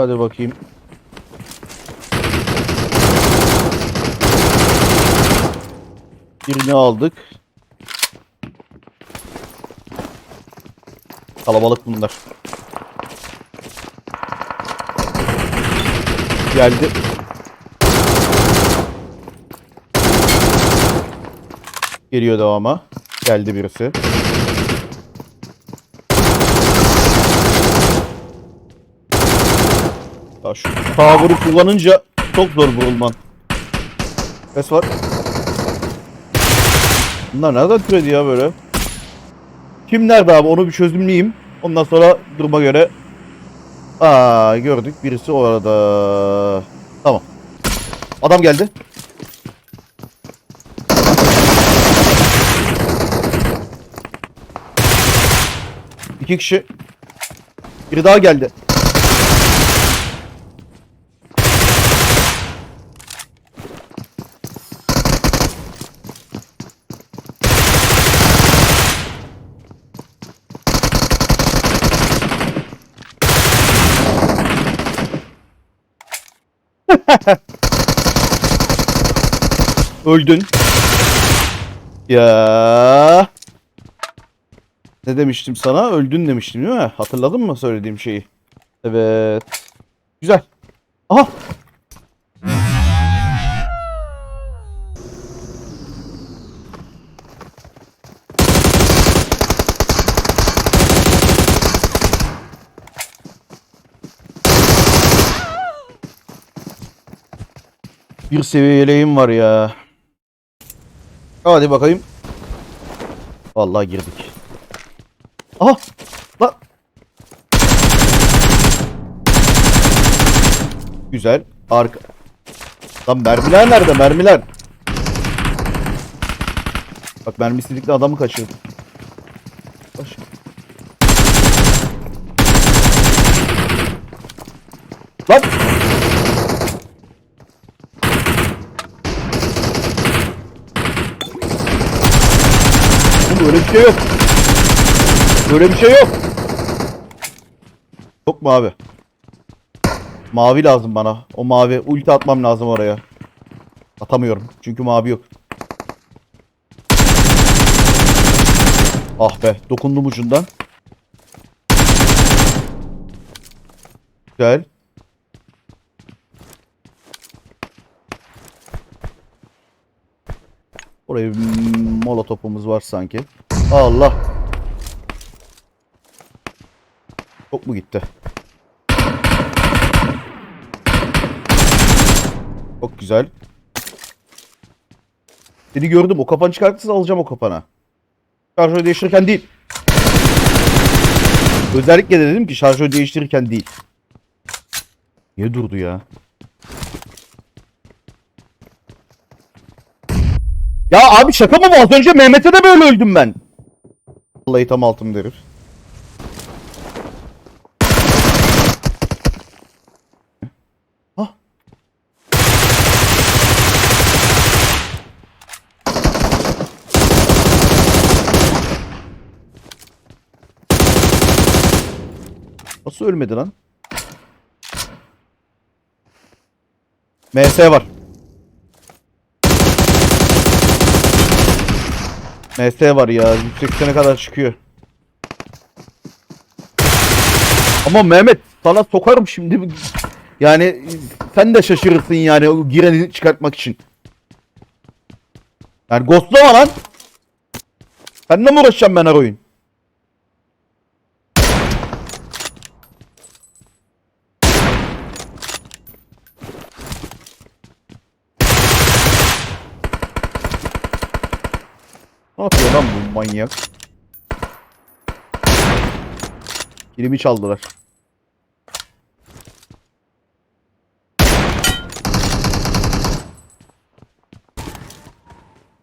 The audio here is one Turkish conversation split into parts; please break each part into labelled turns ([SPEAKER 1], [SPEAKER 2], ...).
[SPEAKER 1] Hadi bakayım. Birini aldık. Kalabalık bunlar. Geldi. Geliyor devama. Geldi birisi. Ya şu power'ı kullanınca çok zor vurulman. Ses var. Bunlar nereden türedi ya böyle? Kim nerede abi onu bir çözümleyeyim. Ondan sonra duruma göre. Aa gördük birisi orada. Tamam. Adam geldi. İki kişi. Biri daha geldi. Öldün. Ya. Ne demiştim sana? Öldün demiştim değil mi? Hatırladın mı söylediğim şeyi? Evet. Güzel. Aha. Bir seviye var ya. Hadi bakayım. Vallahi girdik. Aha! Lan! Güzel. Arka. Lan mermiler nerede? Mermiler. Bak mermisizlikle adamı kaçırdı. Baş. Lan! Şey yok. Böyle bir şey yok. Yok mu abi? Mavi lazım bana. O mavi. Ulti atmam lazım oraya. Atamıyorum. Çünkü mavi yok. Ah be. Dokundum ucundan. Güzel. Oraya molotopumuz var sanki. Allah. Çok mu gitti? Çok güzel. Seni gördüm. O kapan çıkartırsa alacağım o kapana. Şarjörü değiştirirken değil. Özellikle de dedim ki şarjörü değiştirirken değil. Niye durdu ya? Ya abi şaka mı bu? Az önce Mehmet'e de böyle öldüm ben. Vallahi tam altım herif. Nasıl ölmedi lan? MS var. MS var ya. 180'e kadar çıkıyor. Ama Mehmet sana sokarım şimdi. Yani sen de şaşırırsın yani o gireni çıkartmak için. Yani ghostlama lan. Seninle mi uğraşacağım ben her oyun? Ne yapıyor lan bu manyak? Kilimi çaldılar.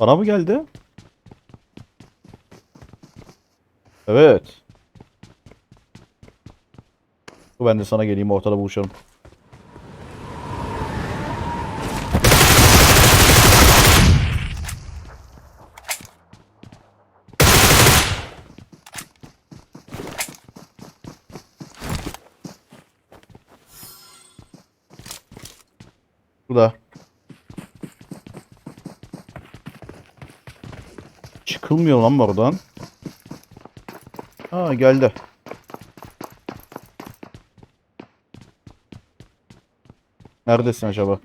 [SPEAKER 1] Bana mı geldi? Evet. Ben de sana geleyim ortada buluşalım. da. Çıkılmıyor lan buradan. Ha geldi. Neredesin acaba?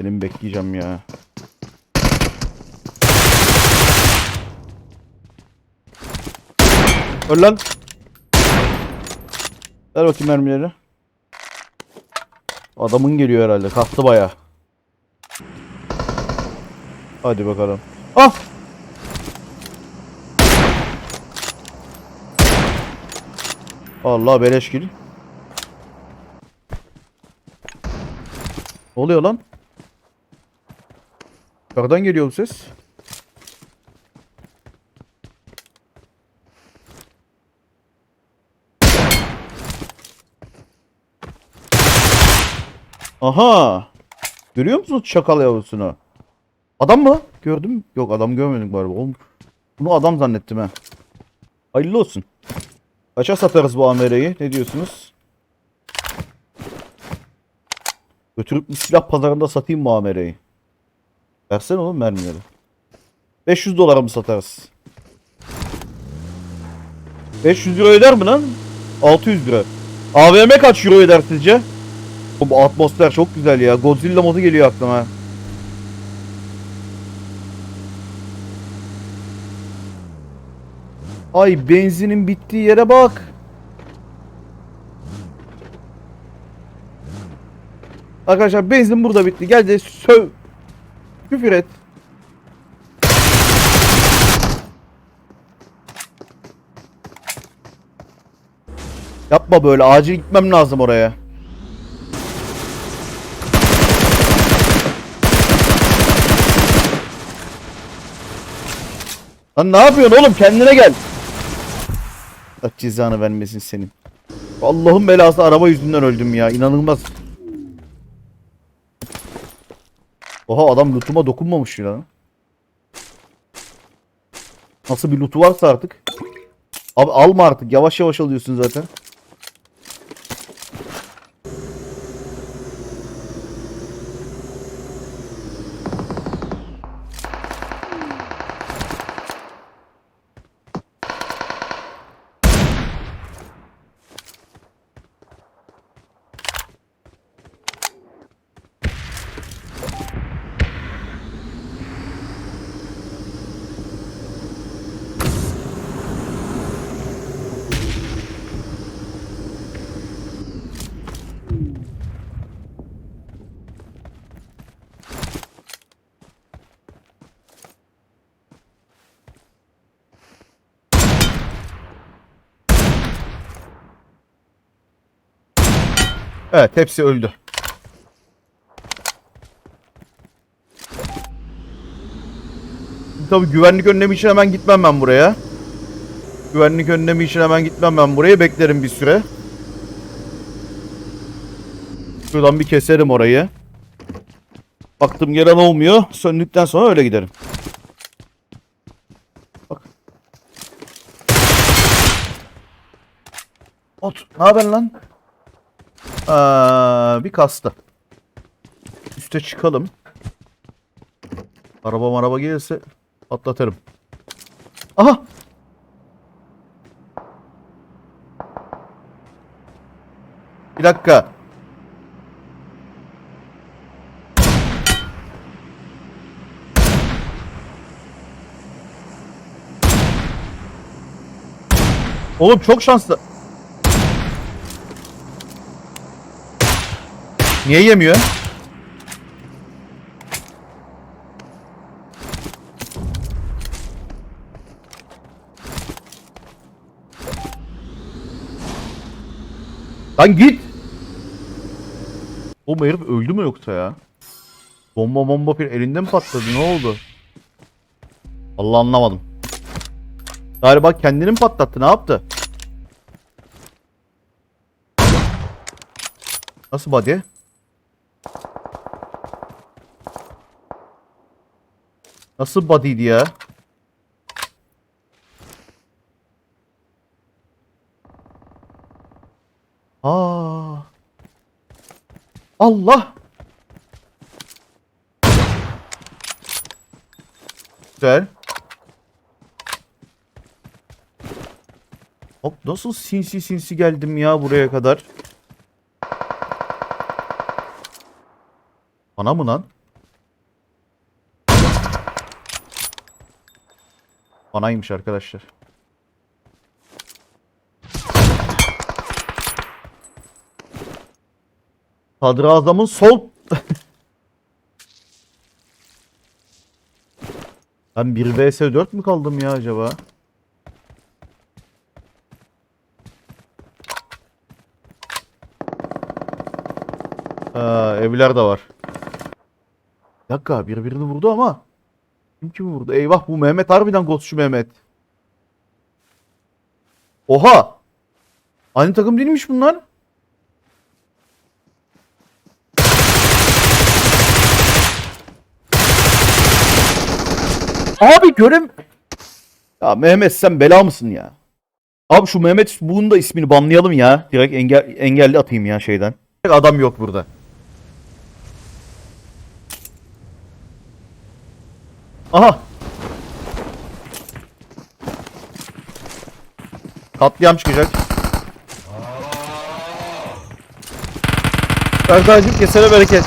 [SPEAKER 1] Benim bekleyeceğim ya. Öl lan. Ver bakayım mermileri. Adamın geliyor herhalde. Kalktı baya. Hadi bakalım. Ah! Allah beleş gir. Oluyor lan? Yukarıdan geliyor bu ses. Aha. Görüyor musunuz çakal yavrusunu? Adam mı? Gördüm. Yok adam görmedim galiba. Oğlum, bunu adam zannettim ha. Hayırlı olsun. Kaça satarız bu AMR'yi? Ne diyorsunuz? Götürüp bir silah pazarında satayım bu AMR'yi. Versene oğlum mermileri. 500 dolara mı satarız? 500 euro eder mi lan? 600 lira. AVM kaç euro eder sizce? Bu atmosfer çok güzel ya. Godzilla modu geliyor aklıma. Ay benzinin bittiği yere bak. Arkadaşlar benzin burada bitti. Gel de söv. Küfür et. Yapma böyle. Acil gitmem lazım oraya. Lan ne yapıyorsun oğlum? Kendine gel. Allah cezanı vermesin senin. Allah'ın belası araba yüzünden öldüm ya. İnanılmaz. Oha adam lootuma dokunmamış ya. Nasıl bir lootu varsa artık. Abi alma artık. Yavaş yavaş alıyorsun zaten. Evet hepsi öldü. Tabii güvenlik önlemi için hemen gitmem ben buraya. Güvenlik önlemi için hemen gitmem ben buraya. Beklerim bir süre. Şuradan bir keserim orayı. Baktım gelen olmuyor. Söndükten sonra öyle giderim. Bak. Ot, ne haber lan? Aa, bir kastı. Üste çıkalım. Araba araba gelirse atlatırım. Aha! Bir dakika. Oğlum çok şanslı. Niye yemiyor? Lan git. O herif öldü mü yoksa ya? Bomba bomba bir elinde mi patladı ne oldu? Allah anlamadım. Galiba kendini mi patlattı ne yaptı? Nasıl body? Nasıl body'di ya? Aa. Allah. Güzel. Hop nasıl sinsi sinsi geldim ya buraya kadar. Bana mı lan? Banaymış arkadaşlar. Sadrazamın sol... ben 1 vs 4 mü kaldım ya acaba? Aa, evler de var. Bir dakika birbirini vurdu ama. Kim kimi vurdu? Eyvah bu Mehmet harbiden Ghostçu Mehmet. Oha! Aynı takım değilmiş bunlar. Abi görem... Ya Mehmet sen bela mısın ya? Abi şu Mehmet bunun da ismini banlayalım ya. Direkt engel, engelli atayım ya şeyden. Adam yok burada. Aha. Katliam çıkacak. Erdacım kesene bereket.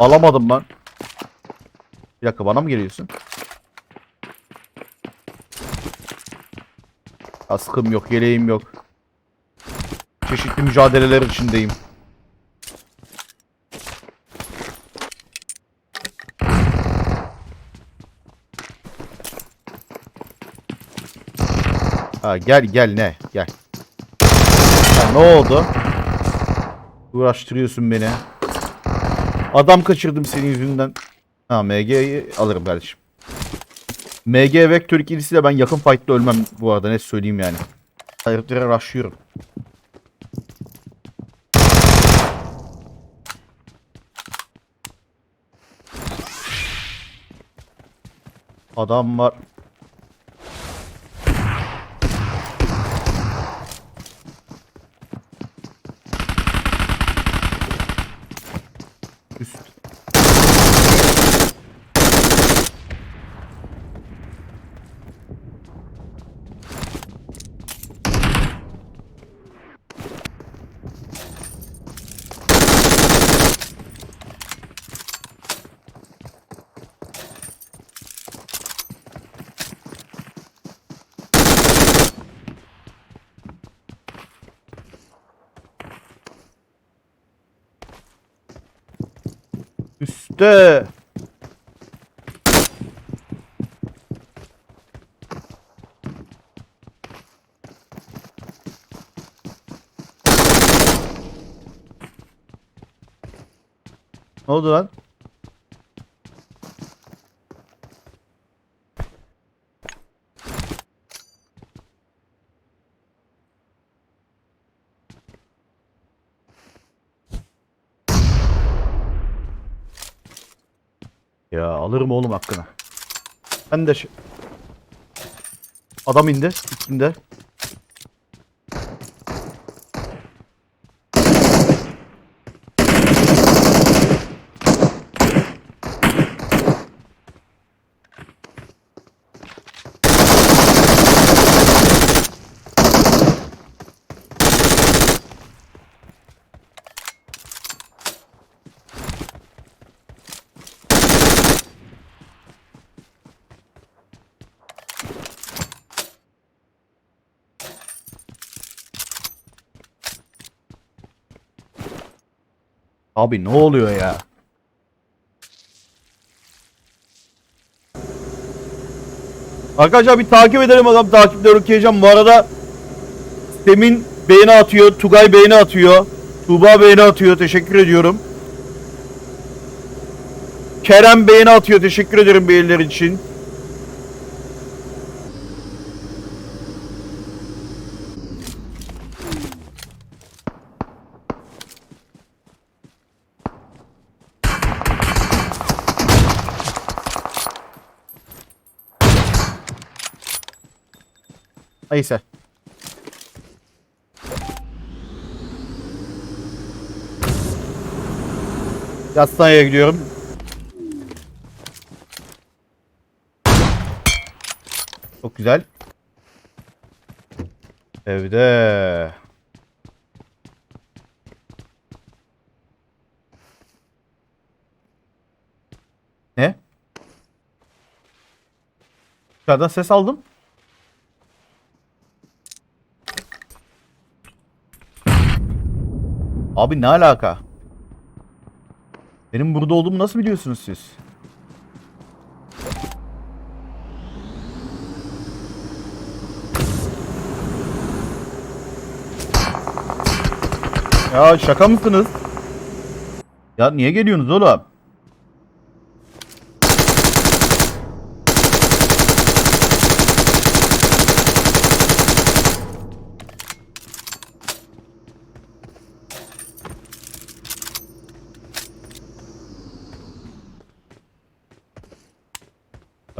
[SPEAKER 1] Alamadım ben. Bir dakika bana mı geliyorsun? Askım yok, yeleğim yok. Çeşitli mücadeleler içindeyim. Ha gel gel ne? Gel. Ha, ne oldu? Uğraştırıyorsun beni. Adam kaçırdım senin yüzünden. Ha MG'yi alırım kardeşim. MG Vektör ikilisiyle ben yakın fight'ta ölmem bu arada ne söyleyeyim yani. Hayırdır rushlıyorum. Adam var. Üste. Ne oldu lan? Ya alırım oğlum hakkını. Ben de şey... Adam indi üstünde. Abi ne oluyor ya? Arkadaşlar bir takip edelim adam takipleri okuyacağım. Bu arada Semin beğeni atıyor. Tugay beğeni atıyor. Tuğba beğeni atıyor. Teşekkür ediyorum. Kerem beğeni atıyor. Teşekkür ederim beğeniler için. Neyse. Yastanaya gidiyorum. Çok güzel. Evde. Ne? Dışarıdan ses aldım. Abi ne alaka? Benim burada olduğumu nasıl biliyorsunuz siz? Ya şaka mısınız? Ya niye geliyorsunuz oğlum?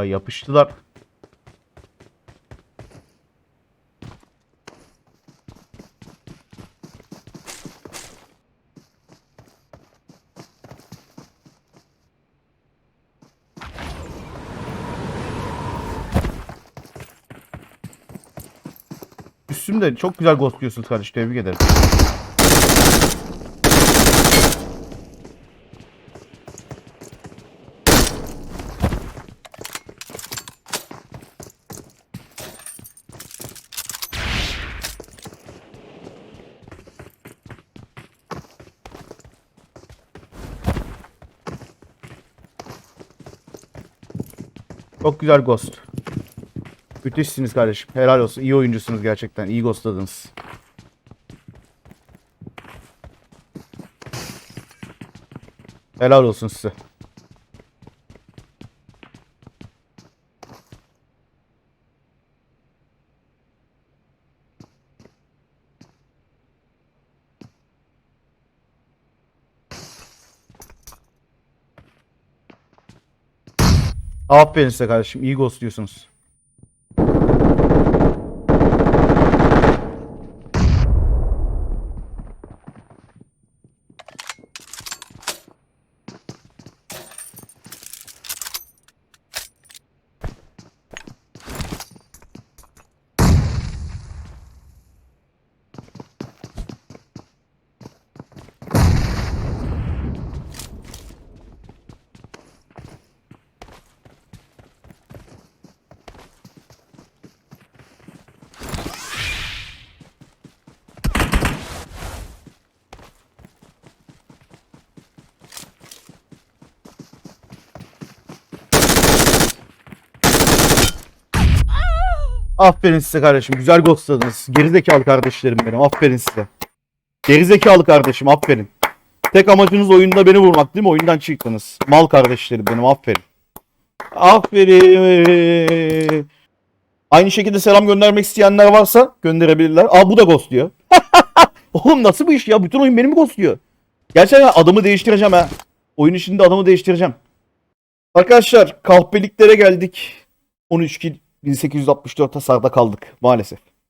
[SPEAKER 1] Ya yapıştılar. Üstümde çok güzel ghostluyorsunuz kardeş tebrik ederim. Güzel ghost. Müthişsiniz kardeşim. Helal olsun. İyi oyuncusunuz gerçekten. İyi ghostladınız. Helal olsun size. Aferin size kardeşim. İyi ghostluyorsunuz. Aferin size kardeşim. Güzel ghostladınız. Gerizekalı kardeşlerim benim. Aferin size. Gerizekalı kardeşim. Aferin. Tek amacınız oyunda beni vurmak değil mi? Oyundan çıktınız. Mal kardeşlerim benim. Aferin. Aferin. Aynı şekilde selam göndermek isteyenler varsa gönderebilirler. Aa bu da ghost diyor. Oğlum nasıl bu iş ya? Bütün oyun beni mi ghostluyor? Gerçekten adımı değiştireceğim ha. Oyun içinde adımı değiştireceğim. Arkadaşlar kahpeliklere geldik. 13 kill 1864 hasarda kaldık maalesef.